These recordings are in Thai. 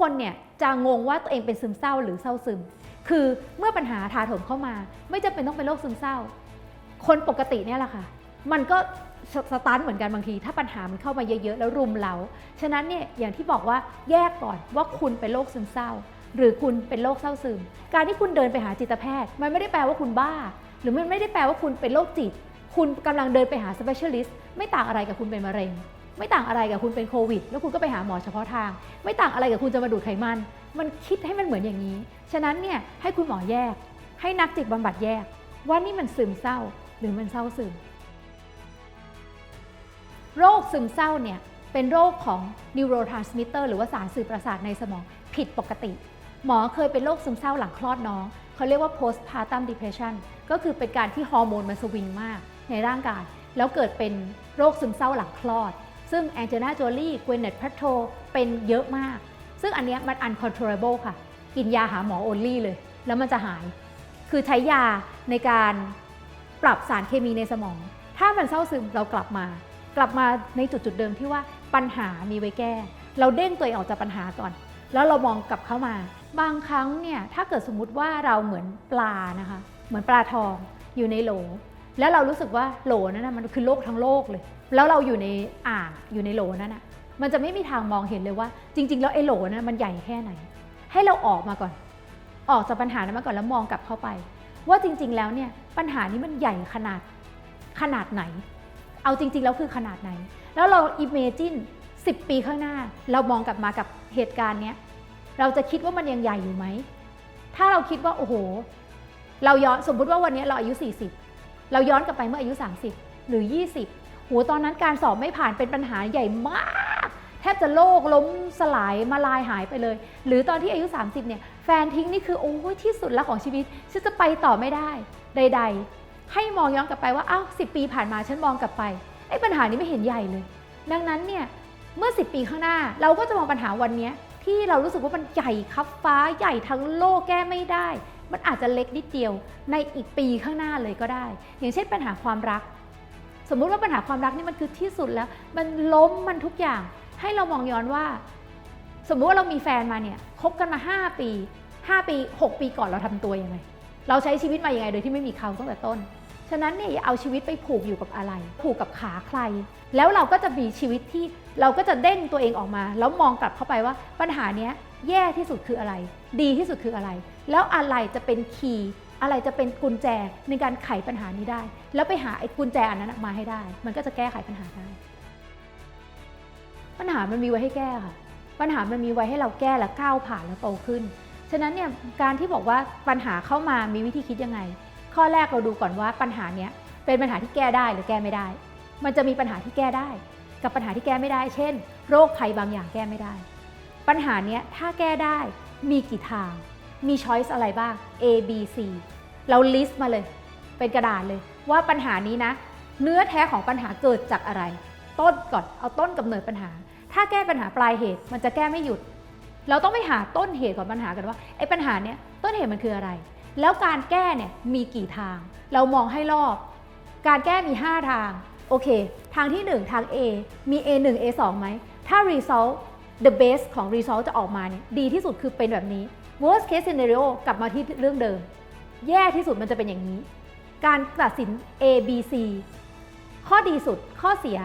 คนเนี่ยจะงงว่าตัวเองเป็นซึมเศร้าหรือเศร้าซึม คือเมื่อปัญหาถาโถมเข้ามา ไม่จำเป็นต้องเป็นโรคซึมเศร้า คนปกติเนี่ยแหละค่ะ มันก็สสตันเหมือนกันบางที ถ้าปัญหามันเข้ามาเยอะๆ แล้วรุมเรา ฉะนั้นเนี่ยอย่างที่บอกว่าแยกก่อนว่าคุณเป็นโรคซึมเศร้า หรือคุณเป็นโรคเศร้าซึม การที่คุณเดินไปหาจิตแพทย์ มันไม่ได้แปลว่าคุณบ้า หรือมันไม่ได้แปลว่าคุณเป็นโรคจิต คุณกำลังเดินไปหา specialist ไม่ต่างอะไรกับคุณเป็นมะเร็ง ไม่ต่างอะไรกับคุณเป็นโควิด แล้วคุณก็ไปหาหมอเฉพาะทาง ไม่ต่างอะไรกับคุณจะมาดูดไขมัน มันคิดให้มันเหมือนอย่างนี้ ฉะนั้นเนี่ยให้คุณหมอแยก ให้นักจิตบำบัดแยก ว่านี่มันซึมเศร้าหรือมันเศร้าซึม โรคซึมเศร้าเนี่ยเป็นโรคของ neurotransmitter หรือว่าสารสื่อประสาทในสมองผิดปกติ หมอเคยเป็นโรคซึมเศร้าหลังคลอดน้องเขาเรียกว่า postpartum depression ก็คือเป็นการที่ฮอร์โมนมันสวิงมากในร่างกาย แล้วเกิดเป็นโรคซึมเศร้าหลังคลอด ซึ่งแองเจ l นาโจลี่ก w เน t แพโทเป็นเยอะมาก ซึ่งอันเนี้ยมัน uncontrollable ค่ะ กินยาหาหมอ only เลย แล้วมันจะหาย คือใช้ยาในการปรับสารเคมีในสมอง ถ้ามันเศร้าซึมเรากลับมา กลับมาในจุดจุดเดิมที่ว่าปัญหามีไว้แก้ เราเด้งตัวเองออกจากปัญหาก่อน แล้วเรามองกลับเข้ามา บางครั้งเนี่ยถ้าเกิดสมมุติว่าเราเหมือนปลานะคะ เหมือนปลาทองอยู่ในโหล แล้วเรารู้สึกว่าโหลนั้นนะมันคือโลกทั้งโลกเลย แล้วเราอยู่ในอ่างอยู่ในโหลนั้นนะมันจะไม่มีทางมองเห็นเลยว่า จริง ๆ แล้วไอ้โหลนั้นมันใหญ่แค่ไหน ให้เราออกมาก่อน ออกจากปัญหานั้นมาก่อนแล้วมองกลับเข้าไป ว่าจริง ๆ แล้วเนี่ยปัญหานี้มันใหญ่ขนาดขนาดไหน เอาจริง ๆ แล้วคือขนาดไหน แล้วเราอิมเมจิน10ปีข้างหน้า เรามองกลับมากับเหตุการณ์เนี้ยเราจะคิดว่ามันยังใหญ่อยู่ไหมถ้าเราคิดว่าโอ้โห เราย้อนสมมุติว่าวันนี้เราอายุ 40 เราย้อนกลับไปเมื่ออายุ 30 หรือ 20โหตอนนั้นการสอบไม่ผ่านเป็นปัญหาใหญ่มากแทบจะโลกล้มสลายมาลายหายไปเลย หรือตอนที่อายุ 30 เนี่ย แฟนทิ้งนี่คือโอ้ยที่สุดแล้วของชีวิต ฉันจะไปต่อไม่ได้ ใด ๆ ให้มองย้อนกลับไปว่า อ้าวสิปีผ่านมาฉันมองกลับไปไอ้ปัญหานี้ไม่เห็นใหญ่เลย ดังนั้นเนี่ย เมื่อ 10 ปีข้างหน้า เราก็จะมองปัญหาวันนี้ ที่เรารู้สึกว่ามันใหญ่ครับฟ้าใหญ่ทั้งโลกแก้ไม่ได้ มันอาจจะเล็กนิดเดียวในอีกปีข้างหน้าเลยก็ได้ อย่างเช่นปัญหาความรัก สมมุติว่าปัญหาความรักนี่มันคือที่สุดแล้ว มันล้มมันทุกอย่าง ให้เรามองย้อนว่า สมมุติว่าเรามีแฟนมาเนี่ยคบกันมา 5 ปี 5 ปี 6 ปีก่อนเราทำตัวยังไง เราใช้ชีวิตมายังไงโดยที่ไม่มีเขาตั้งแต่ต้น ฉะนั้นเนี่ยอย่าเอาชีวิตไปผูกอยู่กับอะไร ผูกกับขาใคร แล้วเราก็จะมีชีวิตที่เราก็จะเด้งตัวเองออกมา แล้วมองกลับเข้าไปว่าปัญหาเนี้ยแย่ที่สุดคืออะไร ดีที่สุดคืออะไร แล้วอะไรจะเป็นคีย์อะไรจะเป็นกุญแจในการไขปัญหานี้ได้ แล้วไปหาไอ้กุญแจอันนั้นมาให้ได้ มันก็จะแก้ไขปัญหาได้ ปัญหามันมีไว้ให้แก้ค่ะ ปัญหามันมีไว้ให้เราแก้และก้าวผ่านและโตขึ้น ฉะนั้นเนี่ยการที่บอกว่าปัญหาเข้ามามีวิธีคิดยังไง ข้อแรกเราดูก่อนว่าปัญหาเนี้ยเป็นปัญหาที่แก้ได้หรือแก้ไม่ได้ มันจะมีปัญหาที่แก้ได้ กับปัญหาที่แก้ไม่ได้ เช่น โรคภัยบางอย่างแก้ไม่ได้ ปัญหาเนี้ยถ้าแก้ได้มีกี่ทาง มีช้อยส์อะไรบ้าง A B C เราลิสต์มาเลย เป็นกระดาษเลยว่าปัญหานี้นะ เนื้อแท้ของปัญหาเกิดจากอะไร ต้นก่อนเอาต้นกำเนิดปัญหา ถ้าแก้ปัญหาปลายเหตุมันจะแก้ไม่หยุด เราต้องไปหาต้นเหตุของปัญหากันว่าไอ้ปัญหาเนี้ยต้นเหตุมันคืออะไร แล้วการแก้เนี่ยมีกี่ทาง เรามองให้รอบ การแก้มี 5 ทาง โอเค ทางที่ 1 ทาง A มี A1 A2 ไหม ถ้า result the best ของ result จะออกมาเนี่ยดีที่สุดคือเป็นแบบนี้ worst case scenario กลับมาที่เรื่องเดิม แย่ที่สุดมันจะเป็นอย่างนี้ การตัดสิน A B C ข้อดีสุดข้อเสีย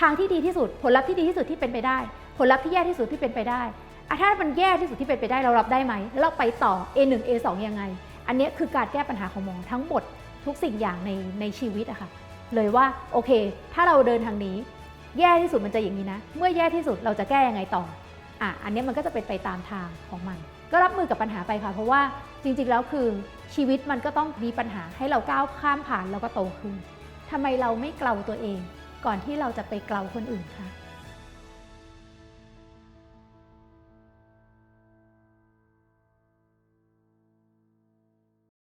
ทางที่ดีที่สุด ผลลัพธ์ที่ดีที่สุดที่เป็นไปได้ ผลลัพธ์ที่แย่ที่สุดที่เป็นไปได้อะถ้ามันแย่ที่สุดที่เป็นไปได้เรารับได้ไหมแล้วเราไปต่อ A1 A2 ยังไง อันนี้คือการแก้ปัญหาของหมอทั้งหมดทุกสิ่งอย่างในในชีวิตอะค่ะ เลยว่าโอเค ถ้าเราเดินทางนี้ แย่ที่สุดมันจะอย่างนี้นะ เมื่อแย่ที่สุดเราจะแก้ยังไงต่ออะอันนี้มันก็จะเป็นไปตามทางของมัน ก็รับมือกับปัญหาไปค่ะ เพราะว่าจริงๆแล้วคือชีวิตมันก็ต้องมีปัญหาให้เราก้าวข้ามผ่านแล้วก็โตขึ้นทำไมเราไม่เกลาตัวเอง ก่อนที่เราจะไปเกลาคนอื่นคะ